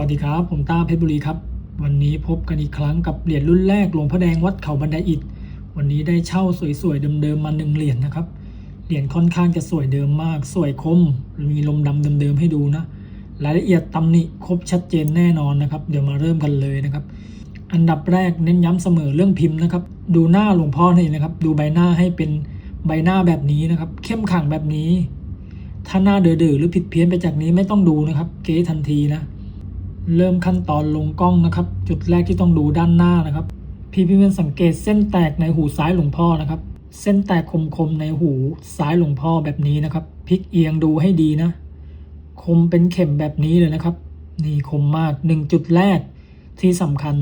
วัสดีครับ ผมต้าเพชรบุรีครับ วันนี้พบกันอีกครั้งกับเหรียญรุ่นแรกหลวงพ่อแดงวัดเขาบันไดอิฐวันนี้ได้เช่าสวยๆเดิมๆมาหนึ่งเหรียญนะครับ เหรียญค่อนข้างจะสวยเดิมมาก สวยคม มีลมดำเดิมๆให้ดูนะ รายละเอียดตำหนิครบชัดเจนแน่นอนนะครับ เดี๋ยวมาเริ่มกันเลยนะครับ อันดับแรกเน้นย้ำเสมอเรื่องพิมพ์นะครับ ดูหน้าหลวงพ่อนี่นะครับ ดูใบหน้าให้เป็นใบหน้าแบบนี้นะครับ เข้มขังแบบนี้ ถ้าหน้าเดือๆหรือผิดเพี้ยนไปจากนี้ไม่ต้องดูนะครับ เก๊ทันทีนะ เริ่มขั้นตอนลงกล้องนะครับ จุดแรกที่ต้องดูด้านหน้านะครับ พี่พี่เพื่อนสังเกตเส้นแตกในหูซ้ายหลวงพ่อนะครับ เส้นแตกคมๆในหูซ้ายหลวงพ่อแบบนี้นะครับพลิกเอียงดูให้ดีนะ คมเป็นเข็มแบบนี้เลยนะครับ นี่คมมากหนึ่งจุดแรกที่สำคัญ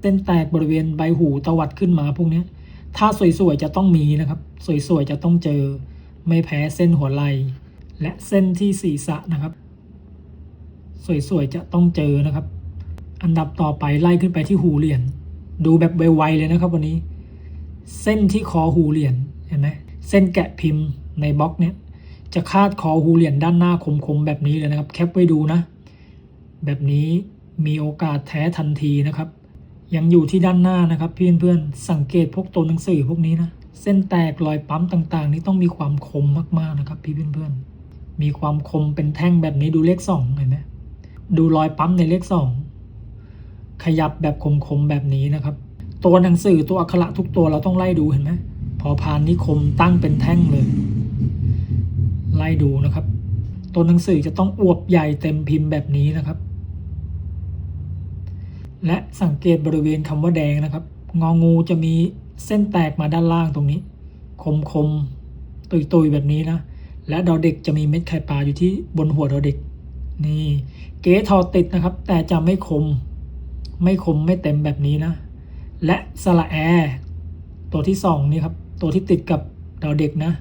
เส้นแตกบริเวณใบหูตวัดขึ้นมาพวกนี้ถ้าสวยๆจะต้องมีนะครับ สวยๆจะต้องเจอ ไม่แพ้เส้นหัวไหล่และเส้นที่ศีรษะนะครับ สวยๆ จะต้องเจอนะครับ อันดับต่อไปไล่ขึ้นไปที่หูเหรียญดูแบบไวๆเลยนะครับวันนี้ เส้นที่คอหูเหรียญเห็นไหมเส้นแกะพิมพ์ในบล็อกเนี้ยจะคาดคอหูเหรียญด้านหน้าคมๆแบบนี้เลยนะครับ แคปไว้ดูนะ แบบนี้มีโอกาสแท้ทันทีนะครับ ยังอยู่ที่ด้านหน้านะครับเพื่อนๆสังเกตพวกตัวหนังสือพวกนี้นะเส้นแตกรอยปั๊มต่างๆ นี่ต้องมีความคมมากๆนะครับ พี่เพื่อนๆมีความคมเป็นแท่งแบบนี้ดูเลขสองเห็นไหม ดูรอยปั๊มในเลขสองขยับแบบคมๆแบบนี้นะครับ ตัวหนังสือตัวอักขระทุกตัวเราต้องไล่ดูเห็นไหมพอพานนิคมตั้งเป็นแท่งเลย ไล่ดูนะครับ ตัวหนังสือจะต้องอวบใหญ่เต็มพิมพ์แบบนี้นะครับ และสังเกตบริเวณคำว่าแดงนะครับ งองูจะมีเส้นแตกมาด้านล่างตรงนี้ คมๆตุยๆแบบนี้นะ และดอเด็กจะมีเม็ดไข่ปลาอยู่ที่บนหัวดอเด็ก นี่เก๋ทอติดนะครับ แต่จะไม่คม ไม่คมไม่เต็มแบบนี้นะ และสระแอตัวที่สองนี่ครับ ตัวที่ติดกับดาวเด็กนะ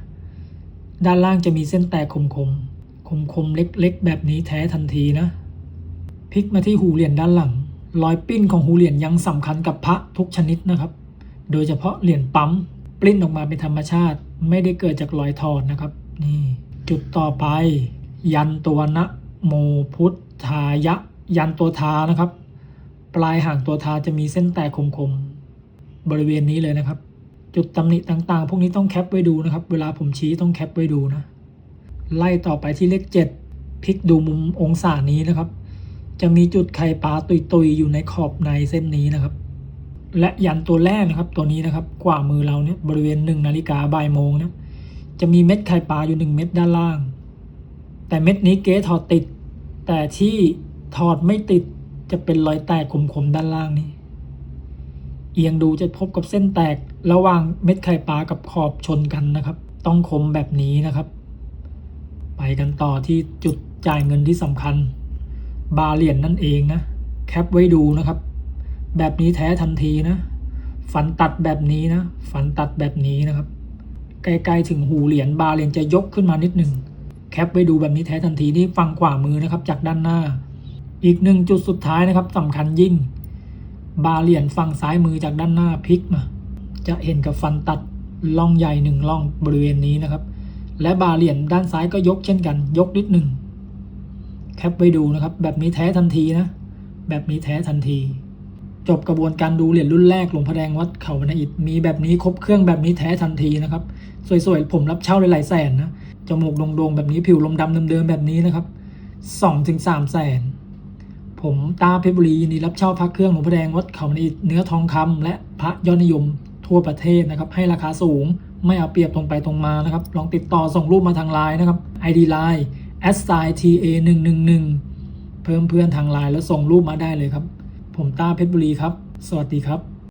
ด้านล่างจะมีเส้นแตกคมคมคมคมเล็กๆ แบบนี้แท้ทันทีนะพลิกมาที่หูเหรียญด้านหลัง รอยปิ้นของหูเหรียญยังสำคัญกับพระทุกชนิดนะครับ โดยเฉพาะเหรียญปั๊มปลิ้นออกมาเป็นธรรมชาติ ไม่ได้เกิดจากรอยถอดนะครับ นี่ จุดต่อไป ยันตัวนะ โมพุทธายะยันตัวทานะครับ ปลายหางตัวทาจะมีเส้นแตกคมๆ บริเวณนี้เลยนะครับ จุดตำหนิต่างๆ พวกนี้ต้องแคปไว้ดูนะครับ เวลาผมชี้ต้องแคปไว้ดูนะ ไล่ต่อไปที่เลขเจ็ดพลิกดูมุมองศานี้นะครับ จะมีจุดไข่ปลาตุยๆ อยู่ในขอบในเส้นนี้นะครับ และยันตัวแรกนะครับ ตัวนี้นะครับกว่ามือเราเนี่ยบริเวณหนึ่งนาฬิกาบ่ายโมงนี่ยจะมีเม็ดไข่ปลาอยู่หนึ่งเม็ดด้านล่าง แต่เม็ดนี้เก๊ถอดติด แต่ที่ถอดไม่ติดจะเป็นรอยแตกคมๆด้านล่างนี้ เอียงดูจะพบกับเส้นแตกระหว่างเม็ดไข่ปลากับขอบชนกันนะครับ ต้องคมแบบนี้นะครับ ไปกันต่อที่จุดจ่ายเงินที่สำคัญ บาเหรียญนนั่นเองนะ แคปไว้ดูนะครับ แบบนี้แท้ทันทีนะ ฝันตัดแบบนี้นะ ฝันตัดแบบนี้นะครับ ใกล้ๆถึงหูเหรียญบาเหรียญจะยกขึ้นมานิดหนึ่ง แคปไว้ดูแบบนี้แท้ทันทีนี่ฝั่งขวามือนะครับจากด้านหน้า อีกหนึ่งจุดสุดท้ายนะครับสำคัญยิ่ง บาเหรียญฝั่งซ้ายมือจากด้านหน้าพลิกมา จะเห็นกับฟันตัดล่องใหญ่หนึ่งล่องบริเวณนี้นะครับ และบาเหรียญด้านซ้ายก็ยกเช่นกัน ยกนิดหนึ่งแคปไว้ดูนะครับ แบบนี้แท้ทันทีนะ แบบนี้แท้ทันที จบกระบวนการดูเหรียญรุ่นแรกหลวงพ่อแดงวัดเขาบรรณอิฐมีแบบนี้ครบเครื่องแบบนี้แท้ทันทีนะครับ สวยๆผมรับเช่าหลายๆแสนนะ จมูกโด่งๆแบบนี้ผิวลมดำเดิมๆแบบนี้นะครับสองถึงสามแสน ผมตาเพชรบุรีนดีรับเช่าพระเครื่องหลวงพ่อแดงวัดเขาบรรณอิฐเนื้อทองคำและพระยอดนิยมทั่วประเทศนะครับ ให้ราคาสูงไม่เอาเปรียบตรงไปตรงมานะครับ ลองติดต่อส่งรูปมาทางไลน์นะครับ ID Line s i t a 1 1 1เพิ่มเพื่อนทางไลน์แล้วส่งรูปมาได้เลยครับ ผมตาเพชรบุรีครับ สวัสดีครับ